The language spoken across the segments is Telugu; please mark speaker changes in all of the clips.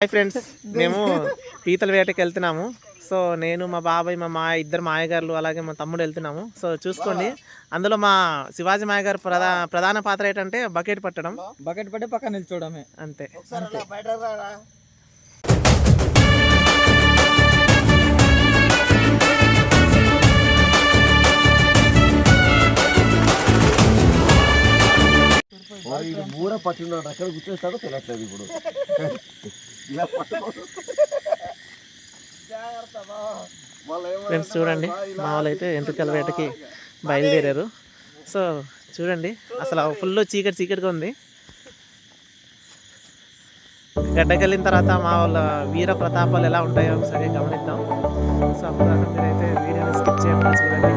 Speaker 1: Hi friends. మేము పీతల వేటకి వెళ్తున్నాము. సో నేను మా బాబాయ్ మా మా ఇద్దరు మాయగారులు అలాగే మా తమ్ముడు వెళ్తున్నాము. సో చూసుకోండి. అందులో మా శివాజీ మాయ గారు ప్రధా ప్రధాన పాత్ర ఏంటంటే బకెట్ పట్టడం.
Speaker 2: బకెట్ పట్టి పక్కన నిల్చోడమే.
Speaker 1: అంతే.
Speaker 3: మూర పట్టినాడు అక్కడ గుర్తిస్తాడో తెలియట్లేదు ఇప్పుడు.
Speaker 1: ఫ్రెండ్స్ చూడండి. మా వాళ్ళు అయితే ఎంట్రుకల వేటకి బయలుదేరారు. సో చూడండి. అసలు ఫుల్ చీకటి చీకటిగా ఉంది. గడ్డకెళ్ళిన తర్వాత మా వాళ్ళ వీర ప్రతాపాలు ఎలా ఉంటాయో ఒకసారి గమనిద్దాం. సో అప్పుడు మీరైతే వీడియోని స్కిప్ చేయకుండా చూడండి.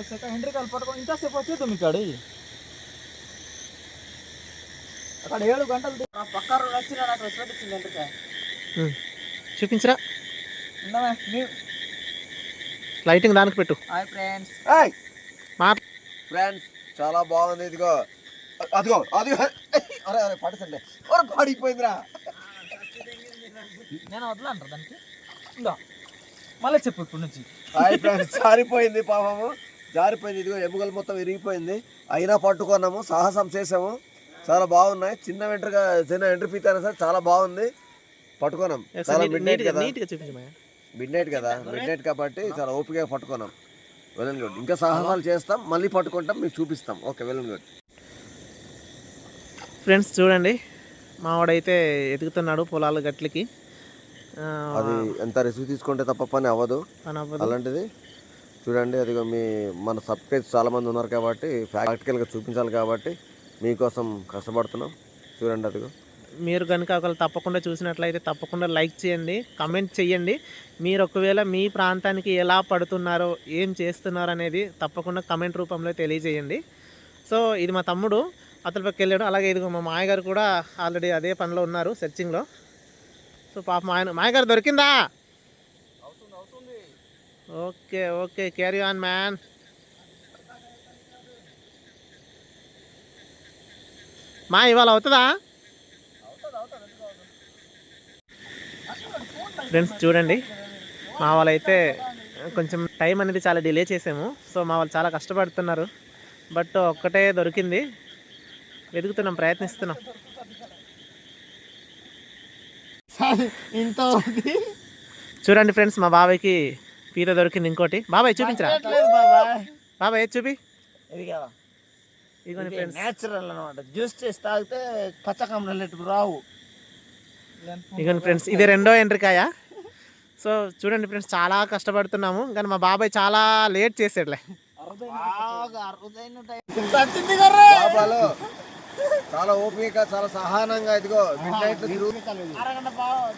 Speaker 2: వచ్చినా వద్దు ఇరవై సెకండ్ హెండ్రీ కాలు పట్టుకొని ఇంతసేపు వచ్చేది మీ కాడి. అక్కడ ఏడు గంటలు పక్క రోడ్ వచ్చిన నాకు రెస్పెక్ట్ ఇచ్చింది ఎందుకే.
Speaker 1: చూపించరా? లైటింగ్ దానికి పెట్టు.
Speaker 2: Hi friends.
Speaker 3: ఏయ్!
Speaker 1: మా
Speaker 3: ఫ్రెండ్స్ చాలా బాగుంది ఇదిగో. అదిగో అదిగో. అరే అరే పడసండి ఒరే పడిపోయిందిరా.
Speaker 2: నేను వదలంటారు దానికి? ఇందా. మళ్ళీ చెప్పు ఇప్పుడు నుంచి.
Speaker 3: హాయ్ ఫ్రెండ్స్ జారిపోయింది పాపము. జారిపోయింది. ఇదిగో ఎముకలు మొత్తం విరిగిపోయింది. అయినా పట్టుకున్నాము సాహసం చేసాము చాలా బాగున్నాయి. చిన్న వెంట్రుగా చిన్న ఎంట్రీ పీతారా సార్ చాలా బాగుంది. పట్టుకున్నాం. చాలా మిడ్ నైట్ కదా. మిడ్ నైట్ కదా. మిడ్ నైట్ కాబట్టి చాలా ఓపికగా పట్టుకున్నాం. వెల్ గుడ్ ఇంకా సాహసాలు చేస్తాం. మళ్ళీ పట్టుకుంటాం. మీకు చూపిస్తాం. ఓకే వెల్ గుడ్
Speaker 1: ఫ్రెండ్స్ చూడండి. మావాడైతే ఎదుగుతున్నాడు పొలాల గట్లకి.
Speaker 3: అది ఎంత రిస్క్ తీసుకుంటే తప్ప పని అవ్వదు. అలాంటిది చూడండి అదిగో మీ మన సబ్స్క్రైబ్స్ చాలామంది ఉన్నారు కాబట్టి ప్రాక్టికల్గా చూపించాలి కాబట్టి మీకోసం కష్టపడుతున్నాం. చూడండి అదిగో.
Speaker 1: మీరు కనుక ఒకవేళ తప్పకుండా చూసినట్లయితే తప్పకుండా లైక్ చేయండి కమెంట్ చేయండి. మీరు ఒకవేళ మీ ప్రాంతానికి ఎలా పడుతున్నారో ఏం చేస్తున్నారో అనేది తప్పకుండా కమెంట్ రూపంలో తెలియజేయండి. సో ఇది మా తమ్ముడు అతని పక్కకి వెళ్ళాడు. అలాగే ఇదిగో మా మాయగారు కూడా ఆల్రెడీ అదే పనిలో ఉన్నారు సెర్చింగ్లో సో పాప మా ఆయన మాయగారు దొరికిందా? Okay okay carry on man మా ఇవాళ అవుతుందా? ఫ్రెండ్స్ చూడండి. మా వాళ్ళైతే కొంచెం టైం అనేది చాలా డిలే చేసాము. సో మా వాళ్ళు చాలా కష్టపడుతున్నారు. బట్ ఒక్కటే దొరికింది. వెతుకుతున్నాం ప్రయత్నిస్తున్నాం. చూడండి ఫ్రెండ్స్ మా బాబాయ్కి పీత దొరికింది ఇంకోటి. బాబాయ్ చూపించరా? బాబాయ్. ఏది చూపి?
Speaker 2: నేచురల్ అనమాట జ్యూస్ చేసి తాగితే పచ్చకం రావు.
Speaker 1: ఇదిగోండి ఫ్రెండ్స్ ఇది రెండో ఎంట్రికాయ సో చూడండి ఫ్రెండ్స్ చాలా కష్టపడుతున్నాము. కానీ మా బాబాయ్ చాలా లేట్ చేసాడులే.
Speaker 3: బాబాలో. చాలా ఓపిక చాలా సహనంగా ఇదిగో మిడ్ నైట్
Speaker 2: అరగంట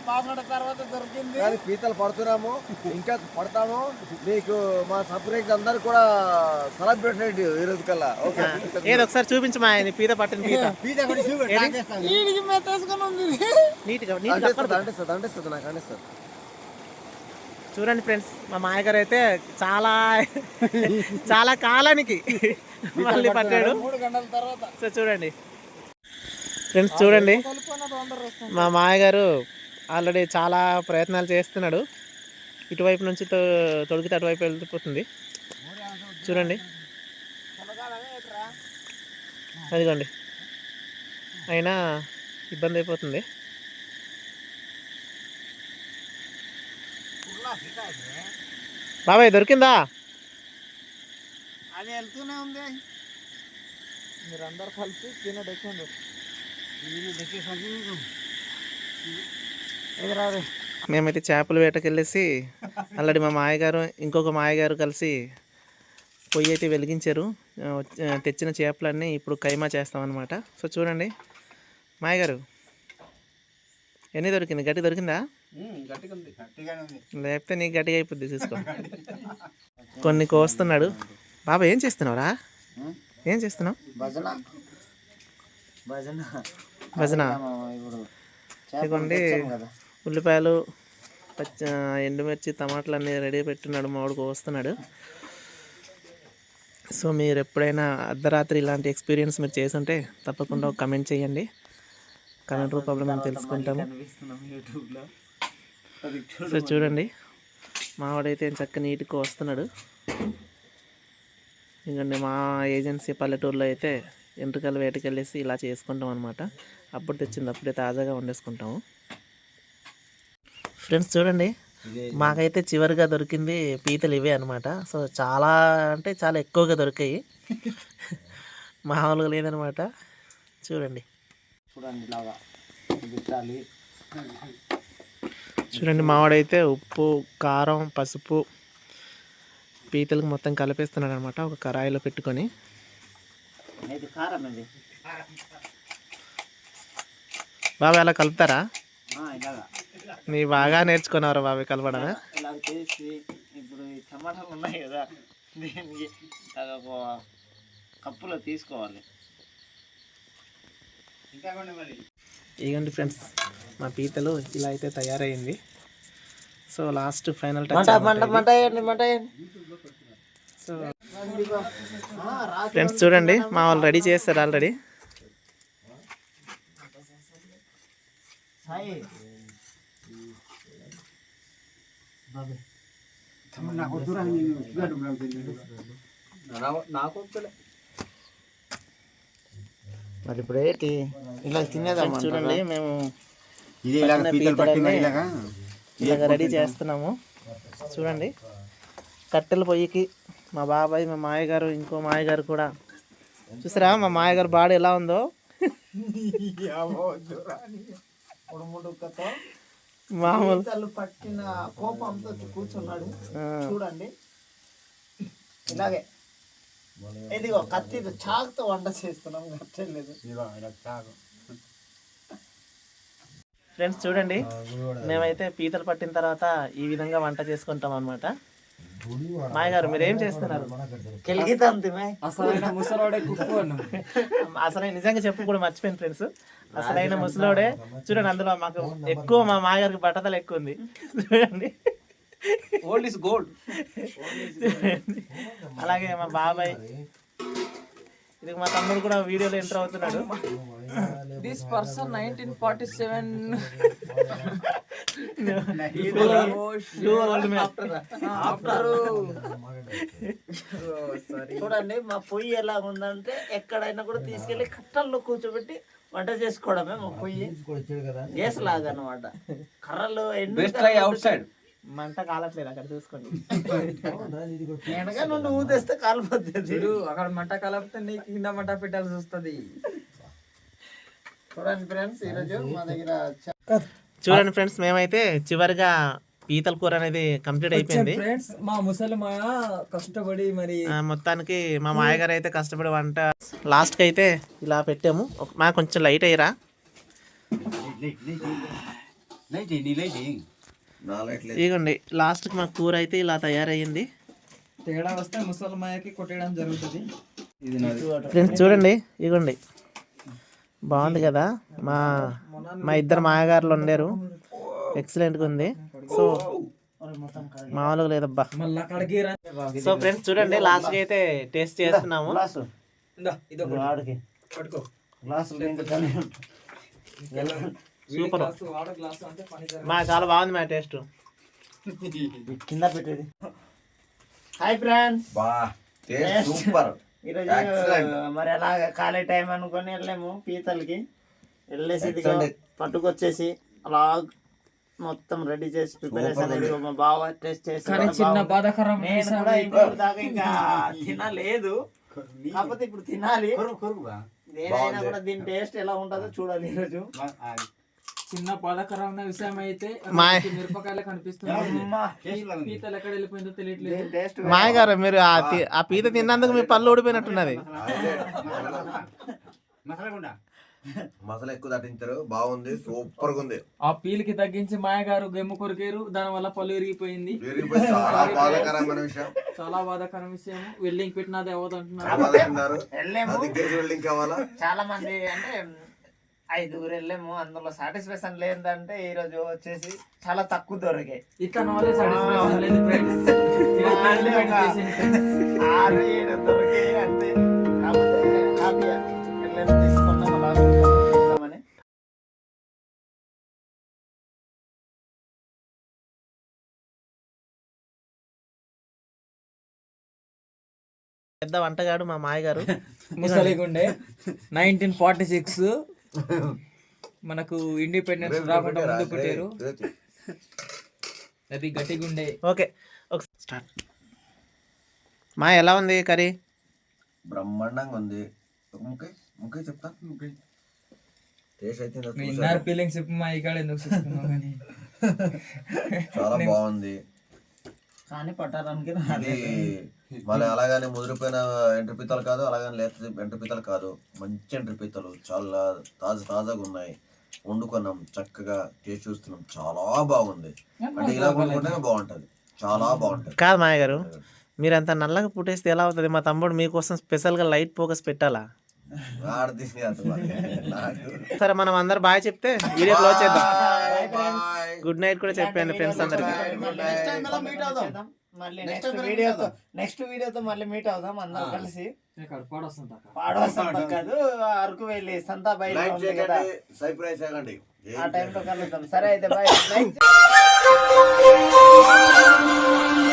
Speaker 2: పావుగంట తర్వాత దొరికింది.
Speaker 3: కానీ పీతలు పడుతున్నాము ఇంకా పడతాము. మీకు మా సబ్స్క్రైబ్స్ అందరు కూడా సెలబ్రేట్ ఈ రోజు కల్లా. ఓకే?
Speaker 1: ఏదో ఒకసారి చూపించు మా ఆయన పీత పట్టిన పీత.
Speaker 2: ఉంది
Speaker 1: నీట్గా
Speaker 3: అంటిస్తుంది అంటిస్తుంది నాకు అంటిస్తుంది
Speaker 1: చూడండి ఫ్రెండ్స్ మా మాయగారు అయితే చాలా చాలా కాలానికి మళ్ళీ పట్టాడు.
Speaker 2: మూడు గంటల తర్వాత.
Speaker 1: సో చూడండి. ఫ్రెండ్స్ చూడండి. మా మాయగారు ఆల్రెడీ చాలా ప్రయత్నాలు చేస్తున్నాడు. ఇటువైపు నుంచి తొ- తొడిగితే అటువైపు వెళ్ళిపోతుంది. చూడండి. అదిగోండి. అయినా ఇబ్బంది అయిపోతుంది. బాబాయ్ దొరికిందా?
Speaker 2: అది వెళ్తూనే ఉంది. మీరందరూ కలిసి తినడు
Speaker 1: మేమైతే చేపల వేటకి వెళ్ళేసి ఆల్రెడీ మా మాయగారు ఇంకొక మాయగారు కలిసి పొయ్యి అయితే వెలిగించారు. తెచ్చిన చేపలన్నీ ఇప్పుడు కైమా చేస్తామన్నమాట. సో చూడండి మాయగారు ఎన్ని దొరికింది? గట్టి దొరికిందా? లేకపోతే నీకు గట్టిగా అయిపోద్ది చూసుకో. కొన్ని కోస్తున్నాడు. బాబా ఏం చేస్తున్నావురా? ఏం చేస్తున్నావు?
Speaker 2: భజన. భజన.
Speaker 1: భజన ఇదిగోండి. ఉల్లిపాయలు పచ్చ ఎండుమిర్చి టమాటాలు అన్నీ రెడీ పెట్టున్నాడు మామిడి కోస్తున్నాడు సో మీరు ఎప్పుడైనా అర్ధరాత్రి ఇలాంటి ఎక్స్పీరియన్స్ మీరు చేసుంటే తప్పకుండా ఒక కమెంట్ చేయండి. కమెంట్ రూపంలో మేము తెలుసుకుంటాము. సో చూడండి మావాడైతే చక్క నీట్గా వస్తున్నాడు. ఎందుకంటే మా ఏజెన్సీ పల్లెటూరులో అయితే ఎంట్రుకలు వేటకెళ్ళేసి ఇలా చేసుకుంటాం అనమాట అప్పుడు తెచ్చింది అప్పుడే తాజాగా వండేసుకుంటాము. ఫ్రెండ్స్ చూడండి మాకైతే చివరిగా దొరికింది పీతలు ఇవే అనమాట సో చాలా అంటే చాలా ఎక్కువగా దొరికాయి. మామూలుగా లేదనమాట చూడండి.
Speaker 2: చూడండి ఇలాగా పెట్టాలి
Speaker 1: చూడండి మావాడైతే ఉప్పు కారం పసుపు పీతలకు మొత్తం కలిపేస్తున్నాడు అనమాట ఒక కడాయిలో పెట్టుకొని.
Speaker 2: కారం ఇది.
Speaker 1: బాబా అలా కలుపుతారా? నీ బాగా నేర్చుకున్నారా బాబాయ్ కలపడమే.
Speaker 2: ఇలా చేసి ఇప్పుడు ఈ టమాటాలు ఉన్నాయి కదా దీనికి ఒక కప్పులో తీసుకోవాలి.
Speaker 1: ఇగండి ఫ్రెండ్స్ మా పీతలు ఇలా అయితే తయారైంది. So last final so friends చూడండి మా వాళ్ళు రెడీ చేస్తారు ఆల్రెడీ
Speaker 2: మరి ఇప్పుడు ఏంటి? ఇలా తినేదాం
Speaker 1: చూడండి మేము
Speaker 4: ఇది ఇలాగ పీతలు పట్టి మరి ఇలాగా?
Speaker 1: ఇలాగ రెడీ చేస్తున్నాము. చూడండి కట్టెల పొయ్యికి మా బాబాయ్ మా మాయగారు ఇంకో మాయగారు కూడా. చూసారా మా మాయగారు బాడీ ఎలా ఉందో?
Speaker 2: ఉడుముడుకతో
Speaker 1: మామూలు.
Speaker 2: పీతలు పట్టిన కోపంతో కూర్చున్నాడు. చూడండి. ఇలాగే. ఇదిగో కత్తి చాకుతో వంట చేస్తున్నాం కట్టలేదు
Speaker 1: ఫ్రెండ్స్ చూడండి. మేమైతే పీతలు పట్టిన తర్వాత ఈ విధంగా వంట చేసుకుంటాం అనమాట మాయగారు మీరు ఏం చేస్తున్నారు అసలు నిజంగా చెప్పు కూడా మర్చిపోయింది ఫ్రెండ్స్. అసలైన ముసలోడే. చూడండి అందులో మాకు ఎక్కువ మా మాయగారికి బట్టతలు ఎక్కువ ఉంది. చూడండి.
Speaker 2: ఓల్డ్ ఇస్ గోల్డ్
Speaker 1: అలాగే మా బాబాయ్. ఇది మా తమ్ముడు కూడా వీడియోలో ఎంటర్ అవుతున్నాడు.
Speaker 5: This person nineteen forty seven
Speaker 2: చూడండి మా పొయ్యి ఎలా ఉందంటే ఎక్కడైనా కూడా తీసుకెళ్ళి కట్టల్లో కూర్చోబెట్టి వంట చేసుకోవడమే పొయ్యి. గ్యాస్ లాగా అనమాట కర్రలు
Speaker 5: అవుట్ సైడ్
Speaker 1: మంట కాలట్లేదు అక్కడ చూసుకోండి.
Speaker 2: వెనక నుండి ఊదేస్తే కాలిపోతుంది.
Speaker 5: చూడు అక్కడ మంట కలపితే నీకు కింద మంట పెట్టాల్సి వస్తుంది.
Speaker 2: చూడండి ఫ్రెండ్స్ ఈరోజు మా దగ్గర
Speaker 1: చూడండి ఫ్రెండ్స్ మేమైతే చివరిగా పీతల కూర అనేది కంప్లీట్ అయిపోయింది.
Speaker 5: ఫ్రెండ్స్ మా ముసలి మా కష్టపడి మరి
Speaker 1: మొత్తానికి మా మాయగారు అయితే కష్టపడి వంట లాస్ట్కి అయితే ఇలా పెట్టాము. మా కొంచెం లైట్ అయ్యరా?
Speaker 3: నా లైట్ లేదు
Speaker 1: ఇదిగోండి లాస్ట్కి మా కూర అయితే ఇలా తయారయ్యింది.
Speaker 5: తేడా వస్తే ముసలి మాయకి కొట్టేయడం జరుగుతుంది.
Speaker 1: ఫ్రెండ్స్ చూడండి ఇదిగోండి. బాగుంది కదా? మా మా ఇద్దరు మాయగారులు వండారు. ఎక్సలెంట్గా ఉంది. సో మామూలుగా లేదబ్బా. సో ఫ్రెండ్స్ చూడండి లాస్ట్కి అయితే టేస్ట్ చేస్తున్నాము. సూపర్
Speaker 5: గ్లాసు వాడు గ్లాసు అంటే పని జరగదు.
Speaker 1: మా చాలా బాగుంది మా టేస్ట్
Speaker 2: కింద పెట్టేది. హాయ్ ఫ్రెండ్స్
Speaker 3: బా టేస్ట్ సూపర్
Speaker 2: ఈరోజు. మరి అలాగ ఖాళీ టైం అనుకొని వెళ్ళాము పీతలకి. వెళ్ళేసి. పట్టుకొచ్చేసి అలా మొత్తం రెడీ చేసి ప్రిపరేషన్ మా బావ టేస్ట్ చేసి
Speaker 5: కానీ చిన్న. బాధాకరం
Speaker 2: నేను
Speaker 5: విషయం
Speaker 2: కూడా
Speaker 5: ఏంటంటే
Speaker 2: ఇప్పుడు దాకా ఇంకా తినలేదు. కాకపోతే ఇప్పుడు తినాలి. ఏదైనా
Speaker 3: బాగుంది.
Speaker 2: కూడా దీని టేస్ట్ ఎలా ఉంటుందో చూడాలి ఈరోజు
Speaker 5: చిన్న బాధాకరమైన విషయం అయితే మిరపకాయలు. పీతలు ఎక్కడ వెళ్ళిపోయిందో తెలియట్లేదు.
Speaker 2: టేస్ట్
Speaker 1: మాయ గారు మీరు ఆ పీత తిన్నందుకు మీ పళ్ళు ఊడిపోయినట్టున్నది.
Speaker 4: మసాలా గుండా
Speaker 3: మసాలా ఎక్కువ దట్టించారు బాగుంది. సూపర్గా ఉంది
Speaker 5: ఆ పీలికి తగ్గించి మాయ గారు గెమ్ము కొరికారు. దాని వల్ల పళ్ళు ఇరిగిపోయింది
Speaker 3: విరిగిపోయి చాలా బాధాకరమైన విషయం.
Speaker 5: చాలా బాధాకరం విషయం. వెల్డింగ్ పెట్టినది అవ్వదు అంటున్నారు
Speaker 3: బాధపడుతున్నారు
Speaker 2: వెళ్ళేము.
Speaker 3: అది తెలిసి వెల్డింగ్ కావాలా?
Speaker 2: చాలా మంది అంటే ఐదుగురు వెళ్ళాము. అందులో సాటిస్ఫాక్షన్ లేదంటే ఈ రోజు వచ్చేసి చాలా తక్కువ దొరికాయి.
Speaker 5: ఇతను వల్లే సాటిస్ఫాక్షన్ లేదు ఫ్రెండ్స్
Speaker 2: ఆరు ఏడు దొరికాయి అంతే
Speaker 1: పెద్ద వంటగాడు మా మాయ గారు
Speaker 5: ముసలిగుండే. Nineteen forty six. మనకు ఇండిపెండెన్స్ రాకుండా ముందు పుట్టారు. అది గట్టిగుండే.
Speaker 1: ఓకే ఒక స్టార్ట్. మా ఎలా ఉంది కర్రీ?
Speaker 3: బ్రహ్మాండంగా ఉంది. చెప్తా టేస్ట్ అయితే నాకు
Speaker 5: మీ
Speaker 3: చూసాను.
Speaker 5: ఇన్నర్ ఫీలింగ్స్ ఇప్పుడు మా ఇక్కడ ఎందుకు
Speaker 3: చాలా బాగుంది.
Speaker 2: కానీ పట్టడానికి
Speaker 3: మళ్ళీ అలాగని ముదిరిపోయిన ఎంట్రీ పీతలు కాదు అలాగని లేత ఎంట్రీ పీతలు కాదు. మంచి ఎంట్రీ పీతలు చాలా తాజా తాజాగా ఉన్నాయి. వండుకున్నాం చక్కగా టేస్ట్ చూస్తున్నాం. చాలా బాగుంది. అంటే ఇలా వండుకుంటేనే బాగుంటది. చాలా బాగుంటది.
Speaker 1: కాదు మాయ గారు మీరు అంత నల్లగా పుట్టేస్తే ఎలా అవుతుంది? మా తమ్ముడు మీకోసం స్పెషల్గా లైట్ ఫోకస్ పెట్టాలా. సరే మనం అందరు బాయ్ చెప్తే వీడియో క్లోజ్ చేద్దాం.
Speaker 3: Bye.
Speaker 1: గుడ్ నైట్ కూడా చెప్పండి ఫ్రెండ్స్ అందరికి.
Speaker 3: Next time మళ్ళీ meet అవుదాం.
Speaker 2: మళ్ళీ
Speaker 3: Next
Speaker 2: నెక్స్ట్ వీడియోతో
Speaker 3: meet
Speaker 2: నెక్స్ట్ వీడియోతో మళ్ళీ మీట్ అవుదాం అందరం. కలిసి.
Speaker 5: పడొస్తుంది?
Speaker 2: పాడవసం కాదు అరకు వెళ్ళి సంతా బయట ఉంది కదా.
Speaker 3: సబ్స్క్రైబ్ చేయకండి
Speaker 2: ఆ టైంలో కలుద్దాం. సరే అయితే బాయ్